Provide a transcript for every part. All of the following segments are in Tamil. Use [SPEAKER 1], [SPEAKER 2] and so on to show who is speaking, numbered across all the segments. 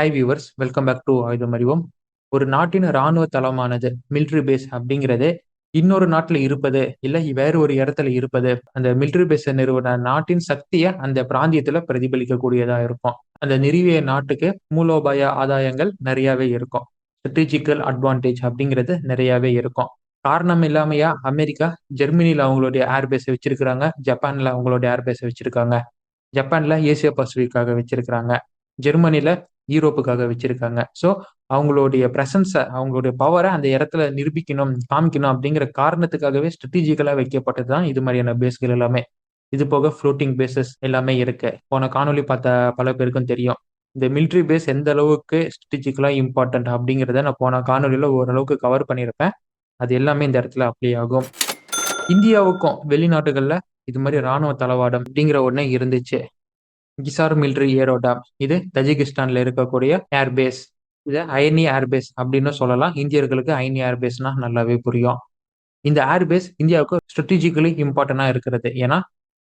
[SPEAKER 1] Hi viewers welcome back to Aayudham Arivom ஒரு நாட்டின் ராணுவ தளமானது மிலிட்ரி பேஸ் அப்படிங்கிறது இன்னொரு நாட்டில் இருப்பது இல்லை வேறு ஒரு இடத்துல இருப்பது. அந்த மிலிட்ரி பேஸை நிறுவன நாட்டின் சக்தியை அந்த பிராந்தியத்தில் பிரதிபலிக்கக்கூடியதா இருக்கும். அந்த நிறுவிய நாட்டுக்கு மூலோபாய ஆதாயங்கள் நிறையாவே இருக்கும். ஸ்ட்ராட்டஜிக்கல் அட்வான்டேஜ் அப்படிங்கிறது நிறையாவே இருக்கும். காரணம் இல்லாமையா அமெரிக்கா ஜெர்மனியில் அவங்களுடைய ஏர்பேஸை வச்சிருக்கிறாங்க ஜப்பானில் அவங்களுடைய ஏர்பேஸை வச்சிருக்காங்க. ஜப்பானில் ஏசியா பசிபிக்காக வச்சிருக்கிறாங்க. ஜெர்மனியில யூரோப்புக்காக வச்சிருக்காங்க. ஸோ அவங்களுடைய ப்ரெசன்ஸை அவங்களுடைய பவரை அந்த இடத்துல நிரூபிக்கணும் காமிக்கணும் அப்படிங்கிற காரணத்துக்காகவே ஸ்ட்ராட்டஜிக்கலாக வைக்கப்பட்டது தான் இது மாதிரியான பேஸ்கள் எல்லாமே. இது போக ஃப்ளோட்டிங் பேசஸ் எல்லாமே இருக்கு. போன காணொலி பார்த்த பல பேருக்கும் தெரியும். இந்த மிலிட்ரி பேஸ் எந்த அளவுக்கு ஸ்ட்ராட்டஜிக்கலாக இம்பார்ட்டன்ட் அப்படிங்கிறத நான் போன காணொலியில் ஓரளவுக்கு கவர் பண்ணியிருப்பேன். அது எல்லாமே இந்த இடத்துல அப்ளை ஆகும். இந்தியாவுக்கும் வெளிநாட்டுகளில் இது மாதிரி ராணுவ தளவாடம் அப்படிங்கிற ஒன்று இருந்துச்சு. கிசார் மிலிட்ரி ஏரோடாம் இது தஜிகிஸ்தான்ல இருக்கக்கூடிய ஏர்பேஸ் இது அயனி ஏர்பேஸ் அப்படின்னு சொல்லலாம். இந்தியர்களுக்கு அயனி ஏர்பேஸ்னா நல்லாவே புரியும். இந்த ஏர்பேஸ் இந்தியாவுக்கு ஸ்ட்ராட்டஜிக்கலி இம்பார்ட்டண்டா இருக்கிறது. ஏன்னா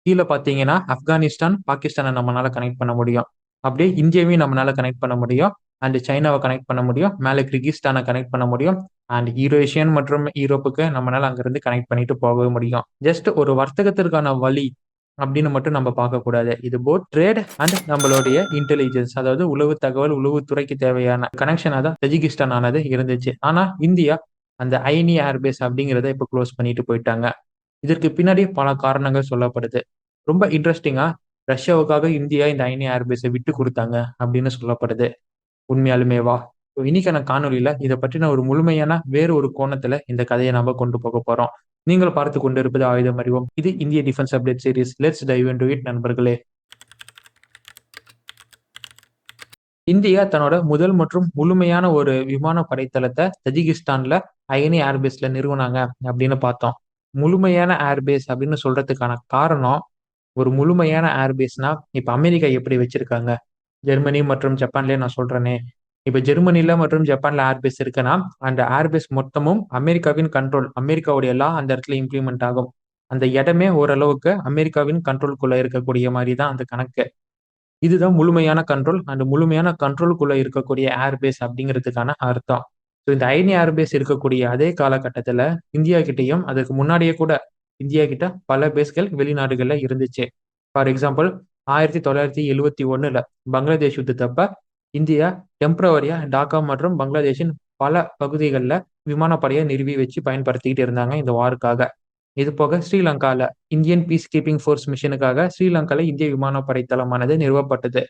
[SPEAKER 1] கீழே பார்த்தீங்கன்னா ஆப்கானிஸ்தான் பாகிஸ்தானை நம்மளால கனெக்ட் பண்ண முடியும். அப்படியே இந்தியாவையும் நம்மளால கனெக்ட் பண்ண முடியும். அண்ட் சைனாவை கனெக்ட் பண்ண முடியும். மேலே கிர்கிஸ்தானை கனெக்ட் பண்ண முடியும். அண்ட் யூரேஷியன் மற்றும் யூரோப்புக்கு நம்மளால அங்கிருந்து கனெக்ட் பண்ணிட்டு போகவே முடியும். ஜஸ்ட் ஒரு வர்த்தகத்திற்கான வழி அப்படின்னு மட்டும் நம்ம பார்க்கக்கூடாது. இது போத் ட்ரேட் அண்ட் நம்மளுடைய இன்டெலிஜென்ஸ் அதாவது உளவு தகவல் உளவுத்துறைக்கு தேவையான கனெக்ஷனாக தான் தஜிகிஸ்தான் ஆனது இருந்துச்சு. ஆனா இந்தியா அந்த ஐனி ஏர்பேஸ் அப்படிங்கிறத இப்போ க்ளோஸ் பண்ணிட்டு போயிட்டாங்க. இதற்கு பின்னாடி பல காரணங்கள் சொல்லப்படுது. ரொம்ப இன்ட்ரெஸ்டிங்கா ரஷ்யாவுக்காக இந்தியா இந்த ஐனி ஏர்பேஸை விட்டு கொடுத்தாங்க அப்படின்னு சொல்லப்படுது. உண்மையாலுமேவா இன்னைக்கான காணொலியில இதை பற்றின ஒரு முழுமையான வேறு ஒரு கோணத்துல இந்த கதையை நம்ம கொண்டு போக போறோம். நீங்கள் பார்த்து கொண்டிருப்பது ஆயுதம் அறிவோம். இது இந்திய defence update series let's dive into it நண்பர்களே. இந்தியா தன்னோட முதல் மற்றும் முழுமையான ஒரு விமான படைத்தளத்தை தஜிகிஸ்தான்ல அயனி ஏர்பேஸ்ல நிறுவனாங்க அப்படின்னு பார்த்தோம். முழுமையான ஏர்பேஸ் அப்படின்னு சொல்றதுக்கான காரணம் ஒரு முழுமையான ஏர்பேஸ்னா இப்ப அமெரிக்கா எப்படி வச்சிருக்காங்க? ஜெர்மனி மற்றும் ஜப்பான்லயே நான் சொல்றேனே. இப்ப ஜெர்மனில மற்றும் ஜப்பான்ல ஏர்பேஸ் இருக்குன்னா அந்த ஏர்பேஸ் மொத்தமும் அமெரிக்காவின் கண்ட்ரோல் அமெரிக்காவுடைய எல்லாம் அந்த இடத்துல இம்ப்ளிமெண்ட் ஆகும். அந்த இடமே ஓரளவுக்கு அமெரிக்காவின் கண்ட்ரோல்குள்ள இருக்கக்கூடிய மாதிரி தான் அந்த கணக்கு. இதுதான் முழுமையான கண்ட்ரோல் அந்த முழுமையான கண்ட்ரோலுக்குள்ள இருக்கக்கூடிய ஏர்பேஸ் அப்படிங்கிறதுக்கான அர்த்தம். ஸோ இந்த ஐனி ஏர்பேஸ் இருக்கக்கூடிய அதே காலகட்டத்தில் இந்தியா கிட்டேயும் அதுக்கு முன்னாடியே கூட இந்தியா கிட்ட பல பேஸ்கள் வெளிநாடுகளில் இருந்துச்சு. ஃபார் எக்ஸாம்பிள் ஆயிரத்தி தொள்ளாயிரத்தி எழுவத்தி ஒன்றில் பங்களாதேஷ் யுத்தத்தப்ப இந்தியா டெம்பரவரியா டாக்கா மற்றும் பங்களாதேஷின் பல பகுதிகளில் விமானப்படையை நிறுவி வச்சு பயன்படுத்திக்கிட்டு இருந்தாங்க இந்த வாருக்காக. இது போக ஸ்ரீலங்கால இந்தியன் பீஸ் கீப்பிங் ஃபோர்ஸ் மிஷனுக்காக ஸ்ரீலங்கால இந்திய விமானப்படை தளமானது நிறுவப்பட்டது.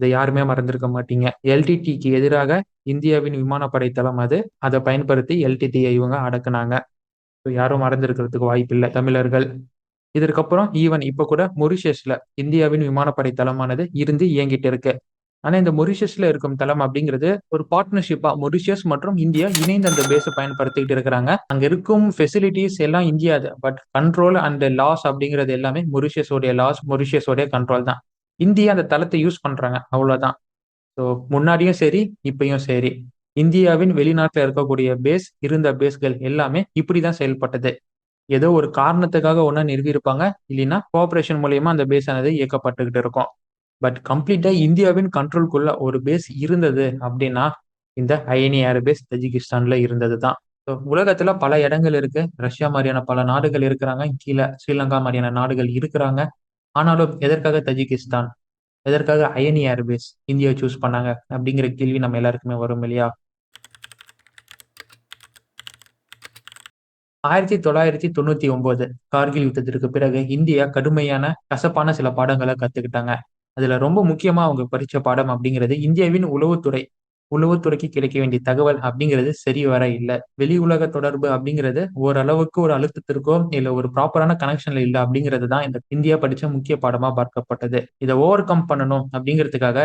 [SPEAKER 1] இதை யாருமே மறந்திருக்க மாட்டீங்க. எல்டிடிக்கு எதிராக இந்தியாவின் விமானப்படை தளம் அது. அதை பயன்படுத்தி எல்டிடியை இவங்க அடக்குனாங்க. யாரும் மறந்திருக்கிறதுக்கு வாய்ப்பில்லை தமிழர்கள். இதற்கப்புறம் ஈவன் இப்போ கூட மொரிஷியஸ்ல இந்தியாவின் விமானப்படை தளமானது இருந்து இயங்கிட்டு இருக்கு. ஆனா இந்த மொரிஷியஸ்ல இருக்கும் தளம் அப்படிங்கிறது ஒரு பார்ட்னர்ஷிப்பா மொரிஷியஸ் மற்றும் இந்தியா இணைந்து அந்த பேஸை பயன்படுத்திக்கிட்டு இருக்கிறாங்க. அங்க இருக்கும் ஃபெசிலிட்டிஸ் எல்லாம் India but control and laws அப்படிங்கிறது எல்லாமே மொரிஷியஸோடைய லாஸ் மொரிஷியஸோடைய கண்ட்ரோல் தான். இந்தியா அந்த தளத்தை யூஸ் பண்றாங்க அவ்வளவுதான். ஸோ முன்னாடியும் சரி இப்பயும் சரி. இந்தியாவின் வெளிநாட்டில் இருக்கக்கூடிய பேஸ் இருந்த பேஸ்கள் எல்லாமே இப்படிதான் செயல்பட்டது. ஏதோ ஒரு காரணத்துக்காக ஒன்றா நிறுவியிருப்பாங்க இல்லைன்னா கோஆபரேஷன் மூலயமா அந்த பேஸ் ஆனது இயக்கப்பட்டுக்கிட்டு இருக்கும். பட் கம்ப்ளீட்டா இந்தியாவின் கண்ட்ரோல்குள்ள ஒரு பேஸ் இருந்தது அப்படின்னா இந்த அயனி ஏர் பேஸ் தஜிகிஸ்தான்ல இருந்தது தான் ஸோ உலகத்துல பல இடங்கள் இருக்கு. ரஷ்யா மாதிரியான பல நாடுகள் இருக்கிறாங்க. கீழே ஸ்ரீலங்கா மாதிரியான நாடுகள் இருக்கிறாங்க. ஆனாலும் எதற்காக தஜிகிஸ்தான்? எதற்காக அயனி ஏர்பேஸ் இந்தியா சூஸ் பண்ணாங்க? அப்படிங்கிற கேள்வி நம்ம எல்லாருக்குமே வரும் இல்லையா? ஆயிரத்தி தொள்ளாயிரத்தி தொண்ணூத்தி ஒன்பது கார்கில் யுத்தத்திற்கு பிறகு இந்தியா கடுமையான கசப்பான சில பாடங்களை கத்துக்கிட்டாங்க. அதுல ரொம்ப முக்கியமா அவங்க படிச்ச பாடம் அப்படிங்கிறது இந்தியாவின் உளவுத்துறை உளவுத்துறைக்கு கிடைக்க வேண்டிய தகவல் அப்படிங்கிறது சரி வர இல்லை. வெளி உலக தொடர்பு அப்படிங்கிறது ஓரளவுக்கு ஒரு அழுத்தத்திற்கோ இல்ல ஒரு ப்ராப்பரான கனெக்ஷன்ல இல்லை அப்படிங்கிறது தான் இந்த இந்தியா படிச்ச முக்கிய பாடமா பார்க்கப்பட்டது. இதை ஓவர் கம் பண்ணணும் அப்படிங்கிறதுக்காக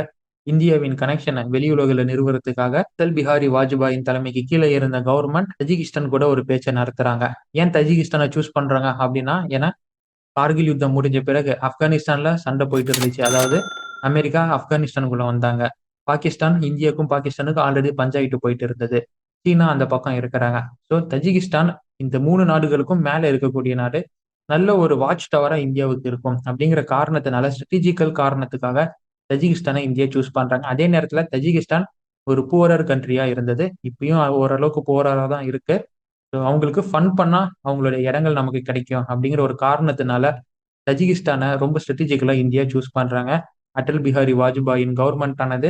[SPEAKER 1] இந்தியாவின் கனெக்ஷனை வெளியுலகில் நிறுவனத்துக்காக அடல் பிஹாரி வாஜ்பாயின் தலைமைக்கு கீழே இருந்த கவர்மெண்ட் தஜிகிஸ்தான் கூட ஒரு பேச்சை நடத்துறாங்க. ஏன் தஜிகிஸ்தானை சூஸ் பண்றாங்க அப்படின்னா ஏன்னா கார்கில் யுத்தம் முடிஞ்ச பிறகு ஆப்கானிஸ்தான்ல சண்டை போயிட்டு இருந்துச்சு. அதாவது அமெரிக்கா ஆப்கானிஸ்தானுக்குள்ள வந்தாங்க. பாகிஸ்தான் இந்தியாவுக்கும் பாகிஸ்தானுக்கும் ஆல்ரெடி பஞ்சாயிட்டு போயிட்டு இருந்தது. சீனா அந்த பக்கம் இருக்கிறாங்க. ஸோ தஜிகிஸ்தான் இந்த மூணு நாடுகளுக்கும் மேலே இருக்கக்கூடிய நாடு. நல்ல ஒரு வாட்ச் டவரா இந்தியாவுக்கு இருக்கும். அப்படிங்கிற காரணத்தினால ஸ்ட்ராட்டஜிக்கல் காரணத்துக்காக தஜிகிஸ்தானை இந்தியா சூஸ் பண்றாங்க. அதே நேரத்துல தஜிகிஸ்தான் ஒரு புவரர் கண்ட்ரியா இருந்தது. இப்பயும் ஓரளவுக்கு புவரரா தான் இருக்கு. அவங்களுக்கு ஃபன் பண்ணா அவங்களுடைய இடங்கள் நமக்கு கிடைக்கும் அப்படிங்கிற ஒரு காரணத்தினால தஜிகிஸ்தானை ரொம்ப ஸ்ட்ராட்டஜிக்கலா இந்தியா சூஸ் பண்றாங்க. அடல் பிஹாரி வாஜ்பாயின் கவர்மெண்ட் ஆனது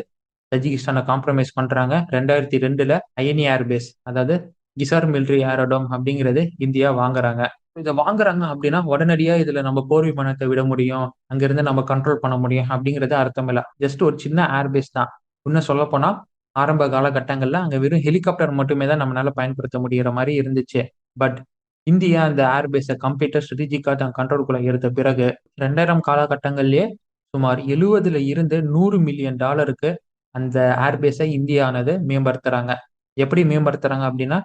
[SPEAKER 1] தஜிகிஸ்தானை காம்ப்ரமைஸ் பண்றாங்க. ரெண்டாயிரத்தி ரெண்டுல ஐஎன்ஏ ஏர்பேஸ் அதாவது கிசார் மிலிட்ரி ஏரோடம் அப்படிங்கிறது இந்தியா வாங்குறாங்க. இதை வாங்குறாங்க அப்படின்னா உடனடியா இதுல நம்ம போர் விமானத்தை விட முடியும். அங்கிருந்து நம்ம கண்ட்ரோல் பண்ண முடியும் அப்படிங்கிறது அர்த்தம் இல்லை. ஜஸ்ட் ஒரு சின்ன ஏர்பேஸ் தான். இன்னும் சொல்ல போனா ஆரம்ப காலகட்டங்கள்ல அங்க வெறும் ஹெலிகாப்டர் மட்டுமே தான் நம்மளால பயன்படுத்த முடிகிற மாதிரி இருந்துச்சு. பட் இந்தியா அந்த ஏர்பேஸை கம்ப்யூட்டர் ஸ்ட்ராட்டஜிக்கா தான் கண்ட்ரோல்குள்ள எடுத்த பிறகு ரெண்டாயிரம் காலகட்டங்கள்லயே சுமார் எழுவதுல இருந்து நூறு மில்லியன் டாலருக்கு அந்த ஏர்பேஸை இந்தியானது மேம்படுத்துறாங்க. எப்படி மேம்படுத்துறாங்க அப்படின்னா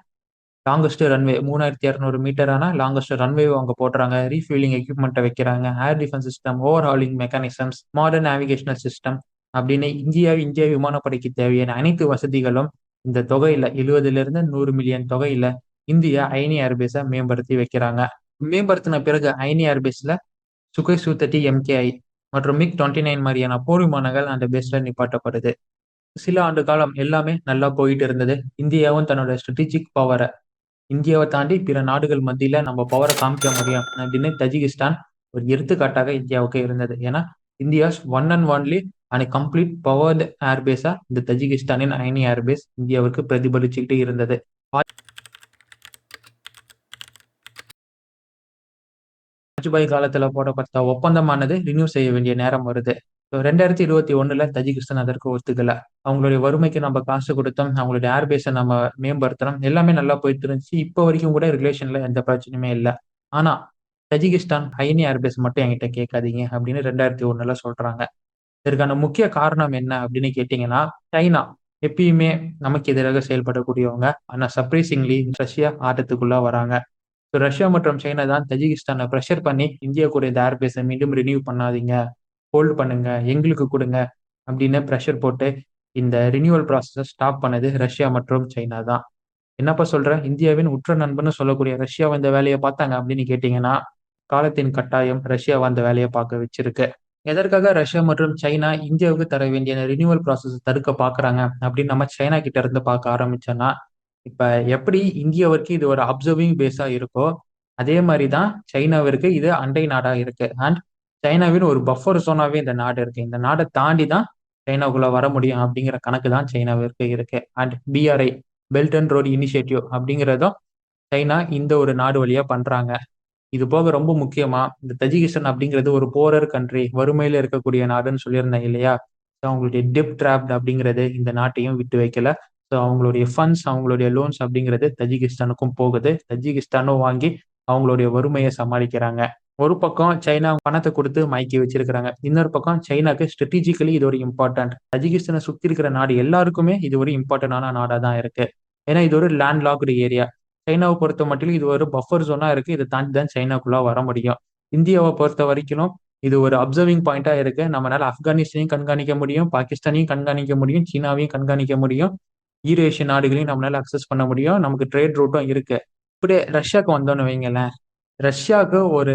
[SPEAKER 1] லாங்கஸ்ட் ரன்வே மூணாயிரத்தி இரநூறு மீட்டரான லாங்கஸ்ட் ரன்வே அங்கே போடுறாங்க ரீஃபீலிங் எக்யூப்மெண்ட்டை வைக்கிறாங்க. Air defence system overhauling mechanisms modern navigational system அப்படின்னு இந்தியா இந்திய விமானப்படைக்கு தேவையான அனைத்து வசதிகளும் இந்த தொகையில எழுபதுல இருந்து நூறு மில்லியன் தொகையில இந்தியா ஐனி ஏர்பேஸை மேம்படுத்தி வைக்கிறாங்க. மேம்படுத்தின பிறகு ஐனி ஏர்பேஸ்ல சுகை சூத்தட்டி எம்கேஐ மற்றும் மிக் டுவெண்ட்டி நைன் மாதிரியான போர் விமானங்கள் அந்த பேஸ்ல நிப்பாட்டப்படுது. சில ஆண்டு காலம் எல்லாமே நல்லா போயிட்டு இருந்தது. இந்தியாவும் தன்னோட ஸ்ட்ராட்டஜிக் பவரை இந்தியாவை தாண்டி பிற நாடுகள் மத்தியில நம்ம பவரை காமிக்க முடியும் அப்படின்னு தஜிகிஸ்தான் ஒரு எடுத்துக்காட்டாக இந்தியாவுக்கு இருந்தது. ஏன்னா India's one and only and complete powered ஏர்பேஸா இந்த தஜிகிஸ்தானின் அயனி ஏர்பேஸ் இந்தியாவுக்கு பிரதிபலிச்சுக்கிட்டு இருந்தது. வாஜ்பாய் காலத்துல போடப்பட்ட ஒப்பந்தமானது ரினியூ செய்ய வேண்டிய நேரம் வருது. ரெண்டாயிரத்தி இருபத்தி ஒண்ணுல தஜிகிஸ்தான் அதற்கு ஒத்துக்கல. அவங்களுடைய வறுமைக்கு நம்ம காசு கொடுத்தோம் அவங்களுடைய ஏர்பேஸை நம்ம மேம்படுத்தணும் எல்லாமே நல்லா போயிட்டு இருந்துச்சு. இப்போ வரைக்கும் கூட ரிலேஷன்ல எந்த பிரச்சனையுமே இல்லை. ஆனா தஜிகிஸ்தான் ஹைனி ஏர்பேஸ் மட்டும் என்கிட்ட கேட்காதீங்க அப்படின்னு ரெண்டாயிரத்தி ஒண்ணுல சொல்றாங்க. இதற்கான முக்கிய காரணம் என்ன அப்படின்னு கேட்டீங்கன்னா சைனா எப்பயுமே நமக்கு எதிராக செயல்படக்கூடியவங்க. ஆனா சர்ப்ரைசிங்லி ரஷ்யா ஆட்டத்துக்குள்ள வராங்க. ரஷ்யா மற்றும் சைனா தான் தஜிகிஸ்தானை ப்ரெஷர் பண்ணி இந்தியா கூட இந்த ஏர்பேஸை மீண்டும் ரினியூ பண்ணாதீங்க. ஹோல்டு பண்ணுங்க. எங்களுக்கு கொடுங்க. அப்படின்னு ப்ரெஷர் போட்டு இந்த ரினியூவல் ப்ராசஸை ஸ்டாப் பண்ணது ரஷ்யா மற்றும் சைனா தான். என்னப்பா சொல்கிறேன் இந்தியாவின் உற்ற நண்பன்னு சொல்லக்கூடிய ரஷ்யா இந்த வேலையை பார்த்தாங்க அப்படின்னு கேட்டீங்கன்னா காலத்தின் கட்டாயம் ரஷ்யா அந்த வேலையை பார்க்க வச்சிருக்கு. எதற்காக ரஷ்யா மற்றும் சைனா இந்தியாவுக்கு தர வேண்டிய ரினியூவல் ப்ராசஸ் தடுக்க பாக்குறாங்க? அப்படின்னு நம்ம சைனா கிட்ட இருந்து பார்க்க ஆரம்பிச்சோன்னா இப்ப எப்படி இந்தியா வரைக்கும் இது ஒரு அப்சர்விங் பேஸா இருக்கோ அதே மாதிரி தான் சைனாவிற்கு இது அண்டை நாடா இருக்கு. அண்ட் சைனாவின் ஒரு பஃபர் சோனாவே இந்த நாடு இருக்கு. இந்த நாடை தாண்டி தான் சைனாவுக்குள்ள வர முடியும் அப்படிங்கிற கணக்கு தான் சைனாவிற்கு இருக்கு. And BRI belt and road initiative அப்படிங்கிறதும் சைனா இந்த ஒரு நாடு வழியா பண்றாங்க. இது போக ரொம்ப முக்கியமா இந்த தஜிகிஸ்தான் அப்படிங்கிறது ஒரு போரர் கண்ட்ரி வறுமையில இருக்கக்கூடிய நாடுன்னு சொல்லியிருந்தேன் இல்லையா? ஸோ அவங்களுடைய டெப் டிராப்ட் அப்படிங்கிறது இந்த நாட்டையும் விட்டு வைக்கல. ஸோ அவங்களுடைய ஃபண்ட்ஸ் அவங்களுடைய லோன்ஸ் அப்படிங்கிறது தஜிகிஸ்தானுக்கும் போகுது. தஜிகிஸ்தானும் வாங்கி அவங்களுடைய வறுமையை சமாளிக்கிறாங்க. ஒரு பக்கம் சைனா பணத்தை கொடுத்து மயக்கி வச்சிருக்கிறாங்க. இன்னொரு பக்கம் சைனாக்கு ஸ்ட்ராட்டஜிக்கலி இது ஒரு இம்பார்ட்டன்ட் தஜிகிஸ்தானை சுத்தி இருக்கிற நாடு எல்லாருக்குமே இது ஒரு இம்பார்ட்டன்டான நாடா தான் இருக்கு. ஏன்னா இது ஒரு லேண்ட் லாக்டு ஏரியா சைனாவை பொறுத்த மட்டும் இது ஒரு பஃபர் ஜோனா இருக்கு. இதை தாண்டி தான் சைனாக்குள்ள வர முடியும். இந்தியாவை பொறுத்த வரைக்கும் இது ஒரு அப்சர்விங் பாயிண்டா இருக்கு. நம்மளால ஆப்கானிஸ்தானையும் கண்காணிக்க முடியும் பாகிஸ்தானையும் கண்காணிக்க முடியும் சீனாவையும் கண்காணிக்க முடியும். ஈரேஷிய நாடுகளையும் நம்மளால அக்சஸ் பண்ண முடியும். நமக்கு ட்ரேட் ரூட்டும் இருக்கு. இப்படியே ரஷ்யாவுக்கு வந்தோன்னு வைங்களேன் ரஷ்யாவுக்கு ஒரு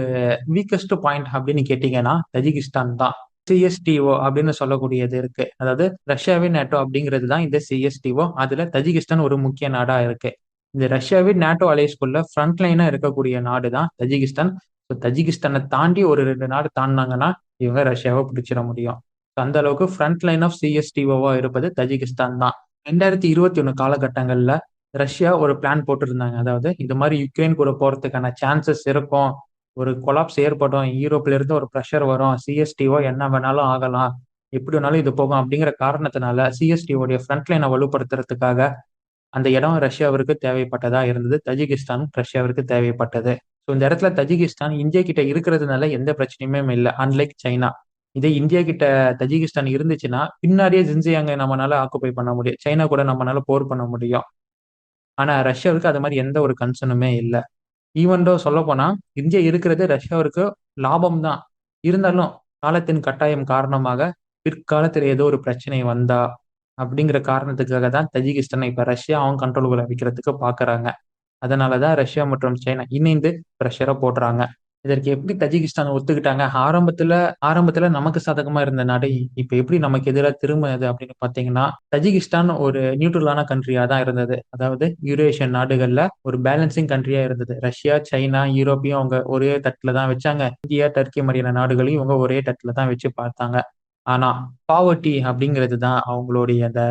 [SPEAKER 1] வீக்கஸ்ட் பாயிண்ட் அப்படின்னு கேட்டீங்கன்னா தஜிகிஸ்தான் தான். சிஎஸ்டிஓ அப்படின்னு சொல்லக்கூடியது இருக்கு. அதாவது ரஷ்யாவின் நேட்டோ அப்படிங்கிறது தான் இந்த சிஎஸ்டிஓ அதுல தஜிகிஸ்தான் ஒரு முக்கிய நாடா இருக்கு. இந்த ரஷ்யாவே நேட்டோ அலைஸ்குள்ள ஃப்ரண்ட் லைனா இருக்கக்கூடிய நாடு தான் தஜிகிஸ்தான். ஸோ தஜிகிஸ்தானை தாண்டி ஒரு ரெண்டு நாடு தாண்டினாங்கன்னா இவங்க ரஷ்யாவை பிடிச்சிட முடியும். அந்த அளவுக்கு ஃப்ரண்ட் லைன் ஆஃப் சிஎஸ்டிஓவா இருப்பது தஜிகிஸ்தான் தான். ரெண்டாயிரத்தி இருபத்தி ஒன்று காலகட்டங்களில் ரஷ்யா ஒரு பிளான் போட்டிருந்தாங்க. அதாவது இந்த மாதிரி யுக்ரைன் கூட போறதுக்கான சான்சஸ் இருக்கும். ஒரு கொலாப்ஸ் ஏற்படும். யூரோப்ல இருந்து ஒரு ப்ரெஷர் வரும். சிஎஸ்டிஓ என்ன வேணாலும் ஆகலாம். எப்படி வேணாலும் இது போகும் அப்படிங்கிற காரணத்தினால சிஎஸ்டிஓடைய ஃப்ரண்ட் லைனை வலுப்படுத்துறதுக்காக அந்த இடம் ரஷ்யாவிற்கு தேவைப்பட்டதா இருந்தது. தஜிகிஸ்தான் ரஷ்யாவிற்கு தேவைப்பட்டது. ஸோ இந்த இடத்துல தஜிகிஸ்தான் இந்தியா கிட்ட இருக்கிறதுனால எந்த பிரச்சனையுமே இல்லை. Unlike China. இதே இந்தியா கிட்ட தஜிகிஸ்தான் இருந்துச்சுன்னா பின்னாடியே ஜின்சியாங்க நம்மளால ஆக்குப்பை பண்ண முடியும். சைனா கூட நம்மளால போர் பண்ண முடியும். ஆனா ரஷ்யாவுக்கு அது மாதிரி எந்த ஒரு கன்சர்னுமே இல்லை. ஈவன்டோ சொல்ல போனா இந்தியா இருக்கிறது ரஷ்யாவிற்கு லாபம் தான் இருந்தாலும் காலத்தின் கட்டாயம் காரணமாக பிற்காலத்தில் ஏதோ ஒரு பிரச்சனை வந்தா அப்படிங்கிற காரணத்துக்காக தான் தஜிகிஸ்தானை இப்போ ரஷ்யா அவங்க கண்ட்ரோலுக்குள்ள வைக்கிறதுக்கு பார்க்குறாங்க அதனால தான் ரஷ்யா மற்றும் சைனா இணைந்து ப்ரெஷரை போடுறாங்க இதற்கு எப்படி தஜிகிஸ்தான் ஒத்துக்கிட்டாங்க? ஆரம்பத்துல ஆரம்பத்துல நமக்கு சாதகமா இருந்த நாடு, இப்ப எப்படி நமக்கு எதிராக திரும்புனது அப்படின்னு பார்த்தீங்கன்னா, தஜிகிஸ்தான் ஒரு நியூட்ரலான கண்ட்ரியா தான் இருந்தது. அதாவது யூரேஷியன் நாடுகள்ல ஒரு பேலன்சிங் கண்ட்ரியா இருந்தது. ரஷ்யா, சைனா, யூரோப்பையும் அவங்க ஒரே தட்டுல தான் வச்சாங்க. இந்தியா, டர்க்கி மாதிரியான நாடுகளையும் இவங்க ஒரே தட்டுல தான் வச்சு பார்த்தாங்க. ஆனா, பாவர்ட்டி அப்படிங்கிறது தான் அவங்களுடைய அந்த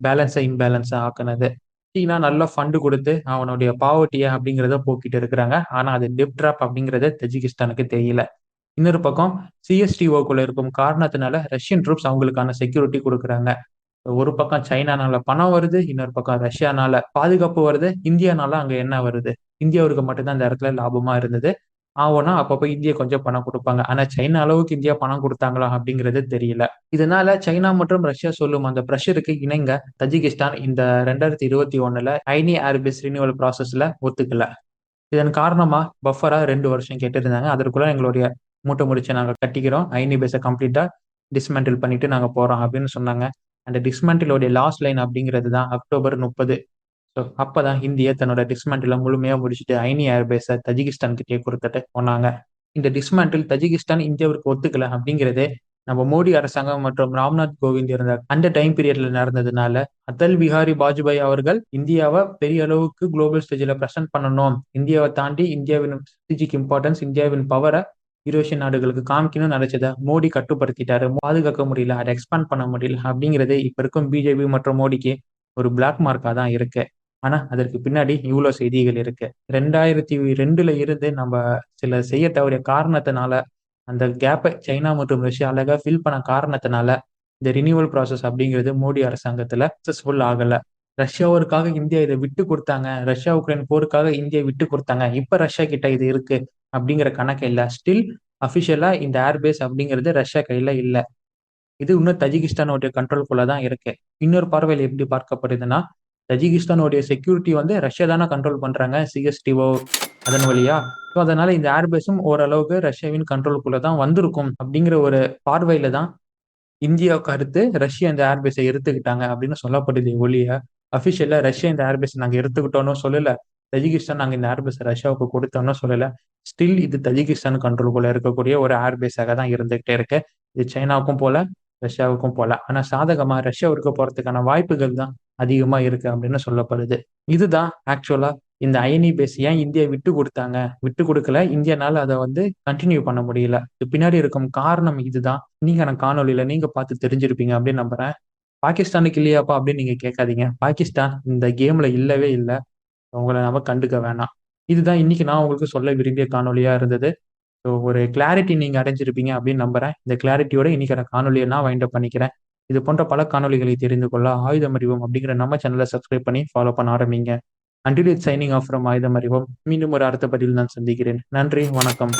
[SPEAKER 1] பேலன்ஸ இம்பேலன்ஸா ஆக்குனது. சீனா நல்ல ஃபண்ட் குடுத்து அவனுடைய பாவர்ட்டிய அப்படிங்கிறத போக்கிட்டு இருக்கிறாங்க. ஆனா அது டெப்ட் ட்ராப் அப்படிங்கிறது தஜிகிஸ்தானுக்கு தெரியல. இன்னொரு பக்கம் சிஎஸ்டிஓக்குள்ள இருக்கும் காரணத்தினால ரஷ்யன் ட்ரூப்ஸ் அவங்களுக்கான செக்யூரிட்டி குடுக்குறாங்க. ஒரு பக்கம் சைனானால பணம் வருது. இன்னொரு பக்கம் ரஷ்யானால பாதுகாப்பு வருது. இந்தியானால அங்க என்ன வருது? இந்தியாவுக்கு மட்டும் தான் இந்த இடத்துல லாபமா இருந்தது. ஆவுன்னா அப்பப்ப இந்தியா கொஞ்சம் பணம் கொடுப்பாங்க ஆனா சைனா அளவுக்கு இந்தியா பணம் கொடுத்தாங்களா அப்படிங்கிறது தெரியல. இதனால சைனா மற்றும் ரஷ்யா சொல்லும் அந்த பிரஷருக்கு இணங்க தஜிகிஸ்தான் இந்த 2021ல ஐனி ஏர்பேஸ் ரினியூவல் ப்ராசஸ்ல ஒத்துக்கல. இதன் காரணமா பஃபரா ரெண்டு வருஷம் கேட்டிருந்தாங்க. அதற்குள்ள எங்களுடைய மூட்டை முடிச்சு நாங்க கட்டிக்கிறோம். ஐனி பேஸை கம்ப்ளீட்டா டிஸ்மேண்டில் பண்ணிட்டு நாங்க போறோம் அப்படின்னு சொன்னாங்க. அந்த டிஸ்மேண்டிலோடைய லாஸ்ட் லைன் அப்படிங்கிறது தான் அக்டோபர் 30. ஸோ அப்பதான் இந்தியா தன்னோட டிஸ்மேண்டில் முழுமையாக முடிச்சுட்டு ஐனி ஏர்பேஸை தஜிகிஸ்தான் கிட்டயே குடுத்துட்டு போனாங்க. இந்த டிஸ்மேண்டில் தஜிகிஸ்தான் இந்தியாவிற்கு ஒத்துக்கல அப்படிங்கிறதே நம்ம மோடி அரசாங்கம் மற்றும் ராம்நாத் கோவிந்த் இருந்த அந்த டைம் பீரியட்ல நடந்ததுனால, அடல் பிஹாரி வாஜ்பாய் அவர்கள் இந்தியாவை பெரிய அளவுக்கு குளோபல் ஸ்டேஜில் ப்ரெசென்ட் பண்ணணும். இந்தியாவை தாண்டி இந்தியாவின் ஸ்ட்ராட்டஜிக் இம்பார்ட்டன்ஸ், இந்தியாவின் பவரை யூரோஷியன் நாடுகளுக்கு காமிக்கணும்னு நினைச்சதை மோடி கட்டுப்படுத்திட்டாரு. பாதுகாக்க முடியல. அதை எக்ஸ்பேண்ட் பண்ண முடியல. அப்படிங்கிறது இப்ப இருக்கும் பிஜேபி மற்றும் மோடிக்கு ஒரு பிளாக் மார்க்கா தான் இருக்கு. ஆனா அதற்கு பின்னாடி இவ்வளவு செய்திகள் இருக்கு. 2002ல இருந்து நம்ம சில செய்ய தவறிய காரணத்தினால, அந்த கேப்பை சைனா மற்றும் ரஷ்யா அழகா ஃபில் பண்ண காரணத்தினால, இந்த ரினியூவல் ப்ராசஸ் அப்படிங்கிறது மோடி அரசாங்கத்துல சக்சஸ்ஃபுல் ஆகல. ரஷ்யாவிற்காக இந்தியா இதை விட்டு கொடுத்தாங்க ரஷ்யா, உக்ரைன் போருக்காக இந்தியா விட்டு கொடுத்தாங்க இப்ப ரஷ்யா கிட்ட இது இருக்கு அப்படிங்கிற கணக்கு இல்ல. ஸ்டில் அபிஷியலா இந்த ஏர்பேஸ் அப்படிங்கிறது ரஷ்யா கையில இல்ல. இது இன்னும் தஜிகிஸ்தானுடைய கண்ட்ரோல்குள்ள தான் இருக்கு. இன்னொரு பார்வையில் எப்படி பார்க்கப்படுதுன்னா, தஜிகிஸ்தானுடைய செக்யூரிட்டி வந்து ரஷ்யா தானே கண்ட்ரோல் பண்றாங்க. சிஎஸ்டிஓ அதன் வழியா. ஸோ அதனால இந்த ஏர்பேஸும் ஓரளவுக்கு ரஷ்யாவின் கண்ட்ரோலுக்குள்ள தான் வந்திருக்கும் அப்படிங்கிற ஒரு பார்வையில தான் இந்தியா கருத்து ரஷ்யா இந்த ஏர்பேஸை எடுத்துக்கிட்டாங்க அப்படின்னு சொல்லப்படுது ஒழிய, அஃபிஷியலா ரஷ்யா இந்த ஏர்பேஸ் நாங்க எடுத்துக்கிட்டோம்னு சொல்லல. தஜிகிஸ்தான் நாங்க இந்த ஏர்பேஸ் ரஷ்யாவுக்கு கொடுத்தோம்னு சொல்லல. ஸ்டில் இது தஜிகிஸ்தான் கண்ட்ரோலுக்குள்ள இருக்கக்கூடிய ஒரு ஏர்பேஸாக தான் இருந்துகிட்டே இருக்கு. இது சைனாவுக்கும் போல, ரஷ்யாவுக்கும் போல. ஆனா சாதகமா ரஷ்யாவிற்கு போறதுக்கான வாய்ப்புகள் தான் அதிகமா இருக்கு அப்படின்னு சொல்லப்படுது. இதுதான் ஆக்சுவலா இந்த அயனி பேஸ் ஏன் இந்தியா விட்டு கொடுத்தாங்க விட்டு கொடுக்கல இந்தியானால அதை வந்து கண்டினியூ பண்ண முடியல. பின்னாடி இருக்கும் காரணம் இதுதான். நீங்க நான் காணொலியில நீங்க பார்த்து தெரிஞ்சிருப்பீங்க அப்படின்னு நம்புறேன். பாகிஸ்தானுக்கு இல்லையாப்பா அப்படின்னு நீங்க கேட்காதீங்க. பாகிஸ்தான் இந்த கேம்ல இல்லவே இல்லை உங்களை நம்ம கண்டுக்க வேணாம். இதுதான் இன்னைக்கு நான் உங்களுக்கு சொல்ல விரும்பிய காணொலியா இருந்தது. ஸோ ஒரு கிளாரிட்டி நீங்க அடைஞ்சிருப்பீங்க அப்படின்னு நம்புறேன். இந்த கிளாரிட்டியோட இன்னைக்கு நான் காணொலியை நான் வைண்ட் அப் பண்ணிக்கிறேன். இது போன்ற பல காணொளிகளை தெரிந்து கொள்ள ஆயுதம் அறிவோம் அப்படிங்கிற நம்ம சேனலை சப்ஸ்கிரைப் பண்ணி ஃபாலோ பண்ண ஆரம்பிங்க. Until it signing off from Aayudham Arivom. மீண்டும் ஒரு அடுத்த பதிவில் நான் சந்திக்கிறேன். நன்றி, வணக்கம்.